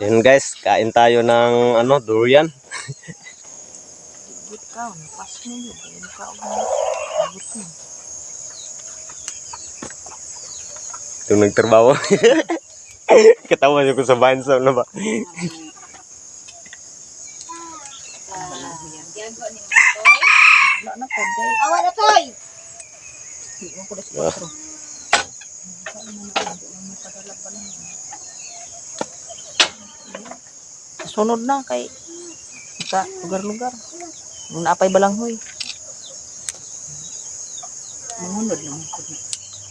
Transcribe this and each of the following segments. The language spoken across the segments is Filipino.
Yun guys, kain tayo ng ano, durian. Good ka, pas mo yun. Ayun ka, abot mo. Ito nagtrabaho. Katawa niyo ko sa bansa na ba? Na. Awa na toy. Hindi mo ko das Ah. 4. Sunod na kay sa lugar-lugar. Nung naapay balanghoy. Mangunod naman ko.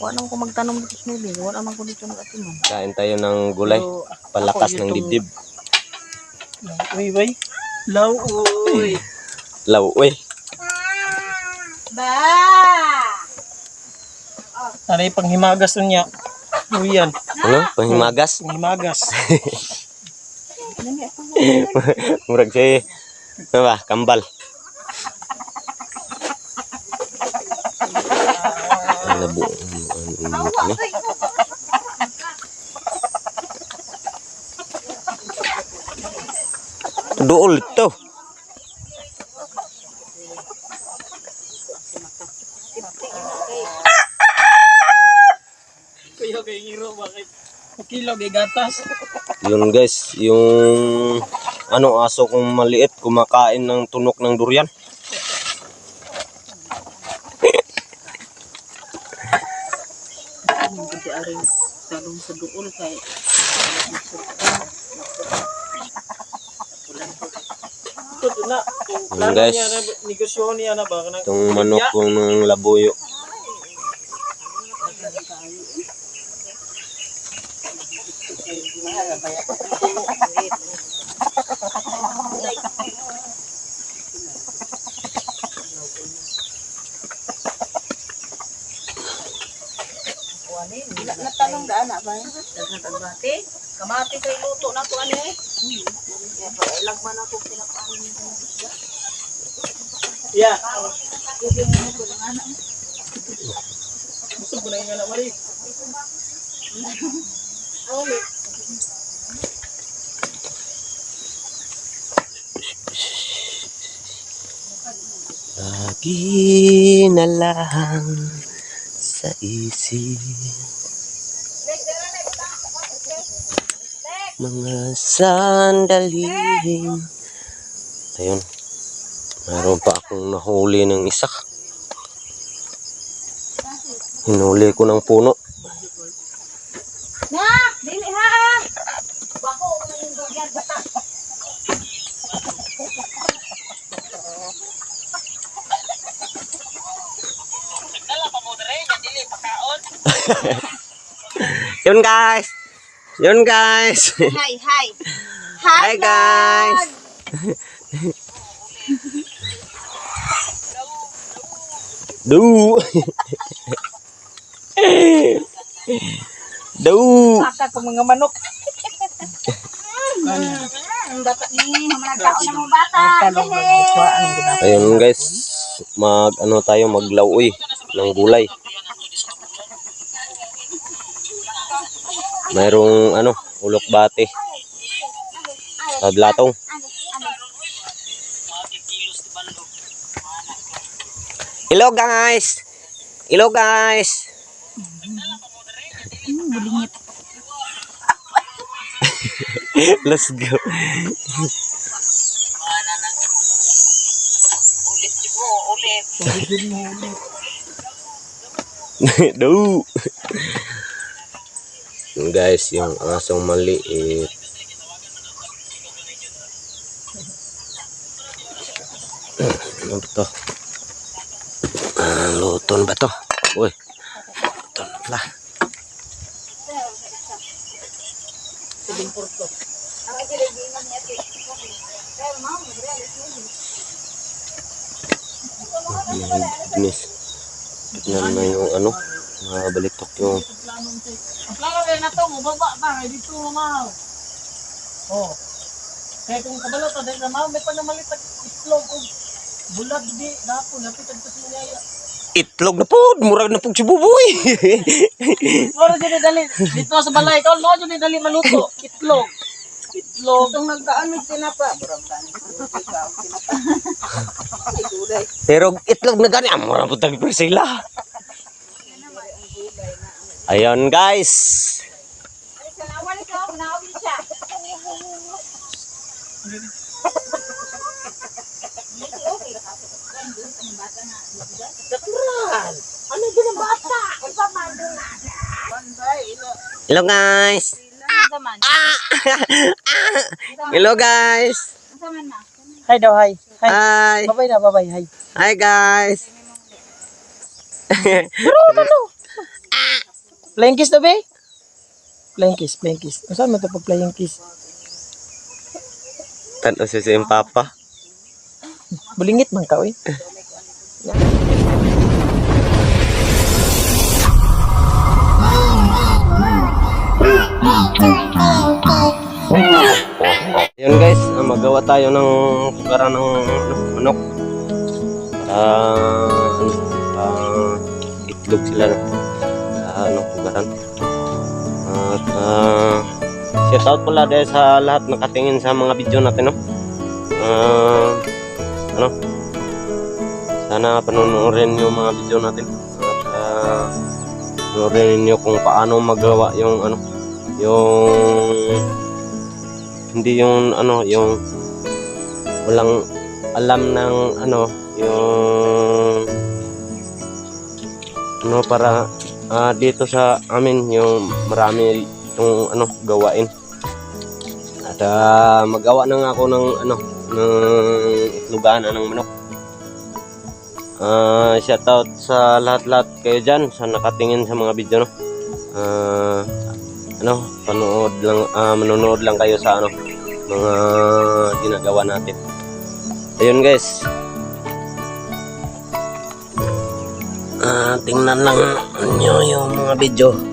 Wala naman ko magtanong dito sa nili. Wala naman ko dito nag-atiman. Kain tayo ng gulay. Palakas ng dibdib. Uy, uy. Law, uy. Law, uy. Ba. Ano yung panghimagas nun niya? Uy yan, Ano? Panghimagas? panghimagas. Murag siya ano ba? Kambal. Ano, ano, ano? Dool ito. Kuya kay Hiro, bakit? Kilo kay gatas. Yun guys, yung ano aso kong maliit kumakain ng tunok ng durian. Ang talong sa duol kay plano guys. Itong manok kong ng labuyo. Natanong daan na ba? Daghan ang bati. Kamati kay luto na ko ani eh. Lagman ako pinapaan niya. Yeah. Gusto ko na yung anak mali. Lagi na lang sa isip. Mga sandaling Ayun. Meron pa akong nahuli ng isa. Hinuli ko ng puno Na, dili ha. Bako mo yung dugyan bata. Yun guys. Yun guys. Hi, hi. Hi guys. Du Du Aka ko mga manok. Ang bata ni, managkaon na mo bata. Ayun guys, mag ano tayo maglauoy ng gulay. Mayroong ano, ulok bate. Pablatong. Hello guys. Hello guys. Let's go. Yung guys, yung asong maliit. Ano ba? Ah, ba to? Uy. Luton na pala. Goodness. Tignan na yung ano, mabalitok yung Ang plano kayo na to, mababa ba? Kaya dito mamaw. Oh. Kaya kung kabalot, dahil na mamaw, may panamalit ang itlog. oh. Bulag di, napo, napitan ko sa niyaya. itlog na po. Murag na po si Buboy. Moro dyan dali. Dito sa balay, ikaw, no dyan dali maluto. Itlog. itlog. Itong nagkaan may tinapa. Tani. Ikaw, tinapa. Pero itlog na gani, amura po tag sila. Ayun guys. Ano din ang bata? Hello guys. Saman. Hello guys. Hi daw, hi. Hi. Babay na, babay, hi. Hi guys. Flying kiss na ba? Flying kiss, flying kiss. Saan mo ito pag flying kiss? Tanaw si si Papa. Bulingit man ka, oy. Ayun ah, magawa tayo ng sugaran ng ano, manok. Para ah, itlog sila no? sa ano, sugaran. At uh, shout out pala dahil sa lahat nakatingin sa mga video natin no. Ah, ano? Sana panonoodin yung mga video natin. At uh, panonoodin niyo kung paano magawa yung ano, yung hindi yung ano yung walang alam ng ano yung ano para ah, dito sa amin yung marami itong ano gawain. At ah, magawa na nga ako ng ano ng itlogan ng manok. Ah, shout out sa lahat-lahat kayo dyan sa nakatingin sa mga video no? Ah, ano panood lang ah, manonood lang kayo sa ano mga ginagawa natin ayun guys. Ah tingnan lang nyo yung mga video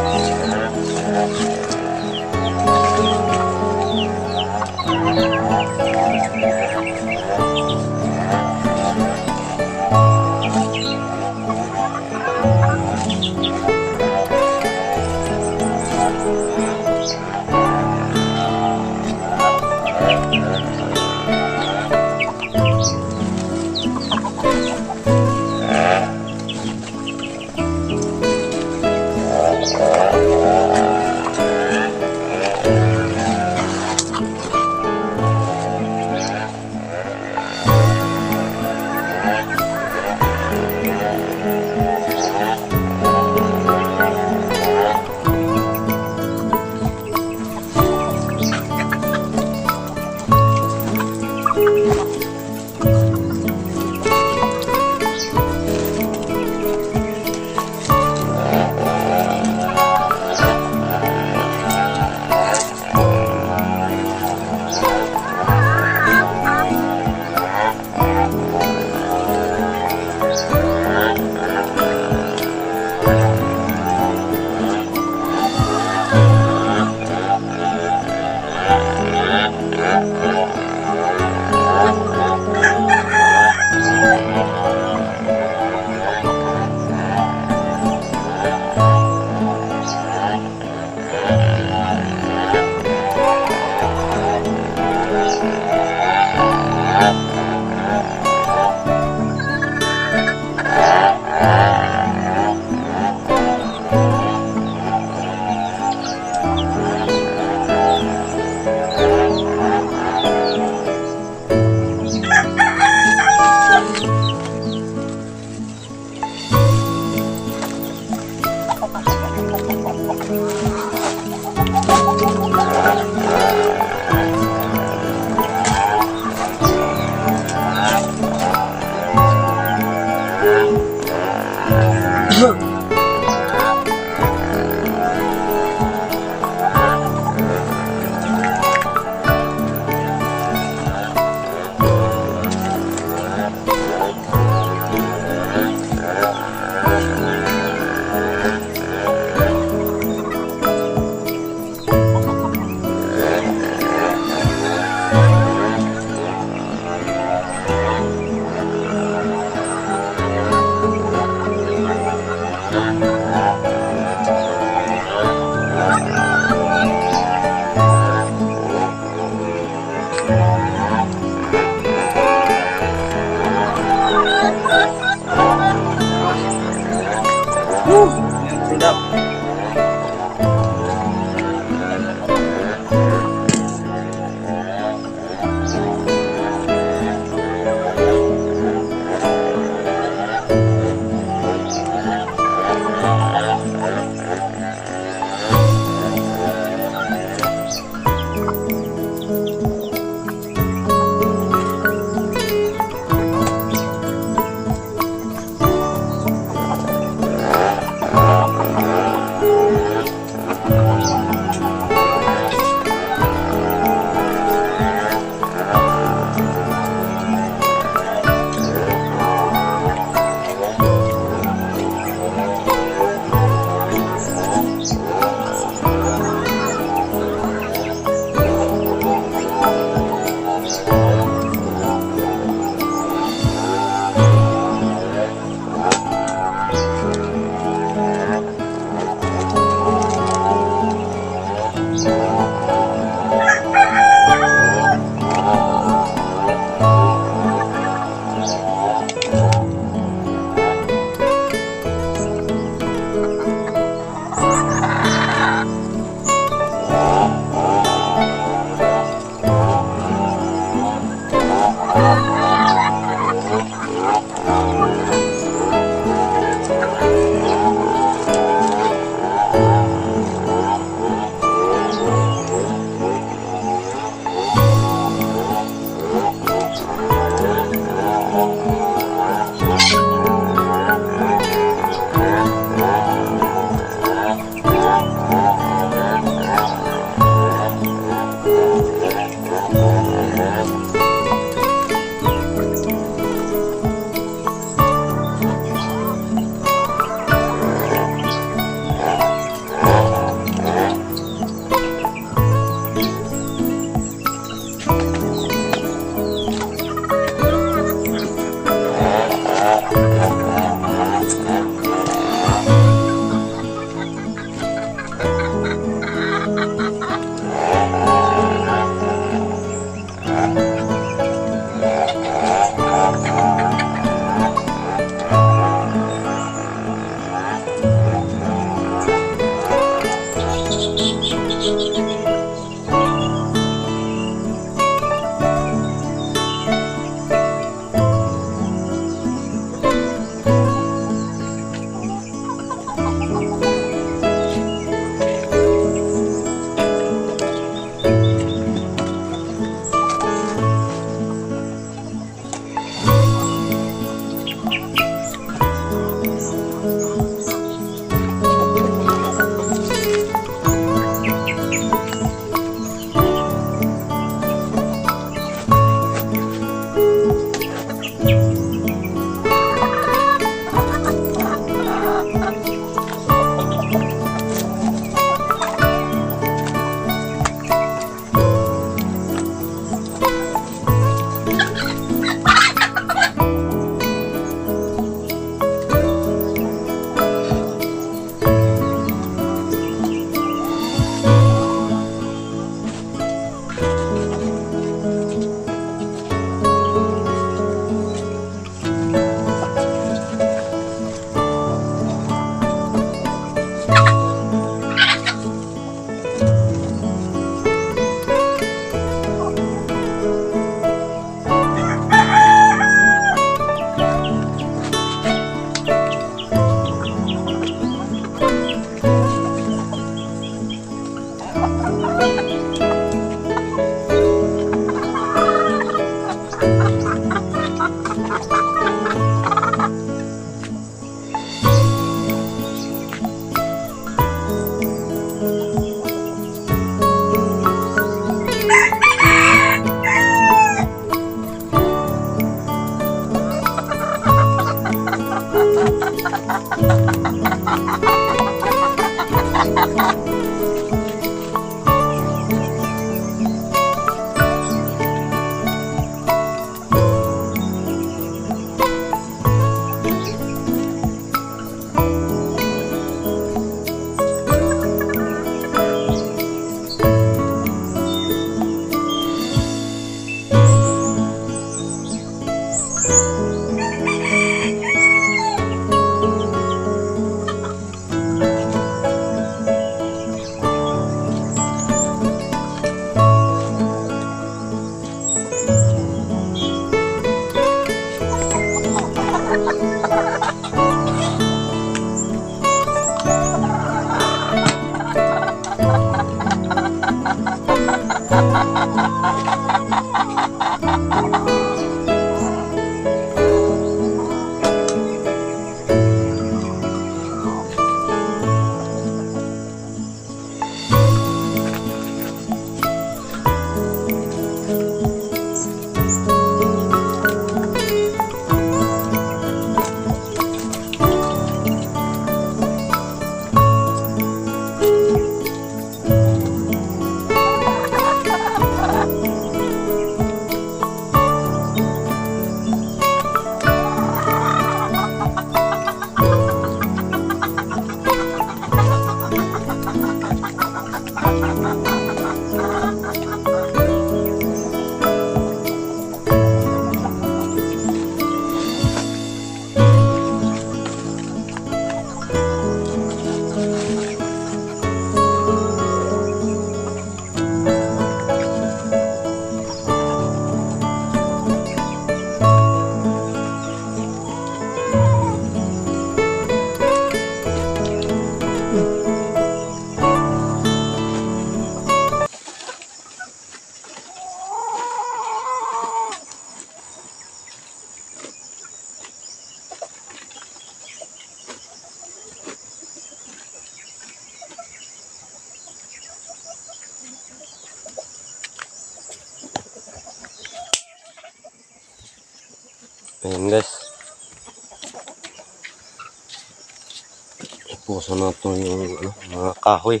Kahoy.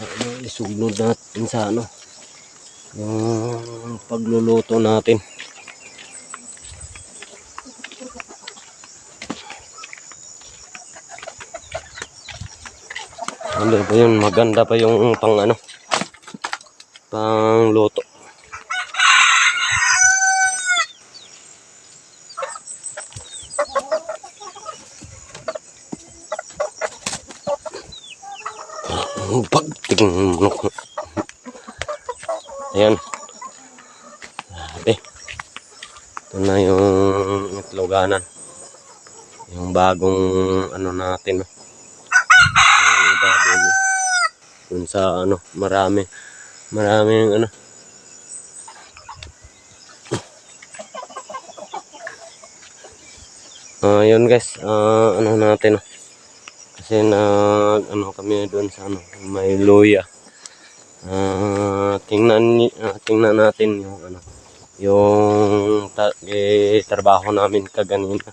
Ano, isugnod natin sa ano. Yung pagluluto natin. Ano ba yun? Maganda pa yung pang ano. Pang luto. Pagtingin mo. Ayan. Grabe. Ito na yung itloganan. Yung bagong ano natin. Yung iba sa ano, marami. Maraming ano. Ah, yun guys, ah, ano natin. Kasi nag ano kami doon sa ano, may luya. Ah, tingnan ah, tingnan natin yung ano, yung ta- eh, trabaho namin kaganina.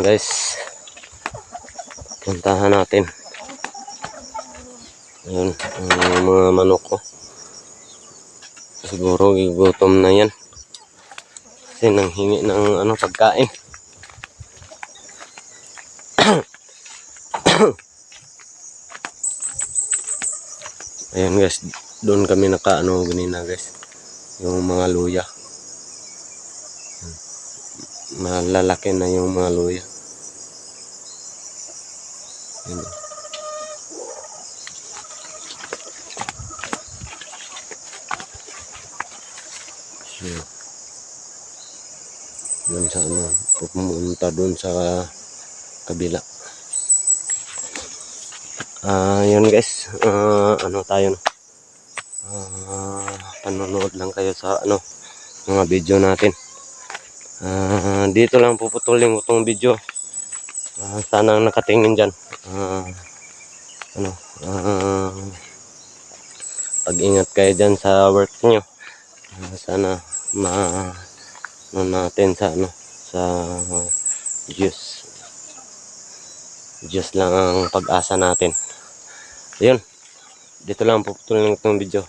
Guys. Puntahan natin. Ayan, ang mga manok ko. Siguro gigutom na yan. Kasi nanghingi ng ano pagkain. Ayan guys, doon kami nakaano ganina guys. Yung mga luya. Malalaki na yung mga luya. Sure dun sa ano pumunta dun sa kabila. Ah yun guys. Ah ano tayo no ah panonood lang kayo sa ano mga video natin. Ah dito lang puputulin ko tong video. Ah, sana nakatingin dyan. Ah ano ah pag ingat kayo dyan sa work nyo Ah, sana ma natin sa ano sa Diyos. Diyos lang ang pag-asa natin. Ayun. Dito lang puputulin ng itong video.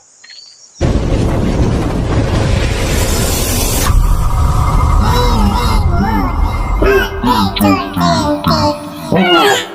You.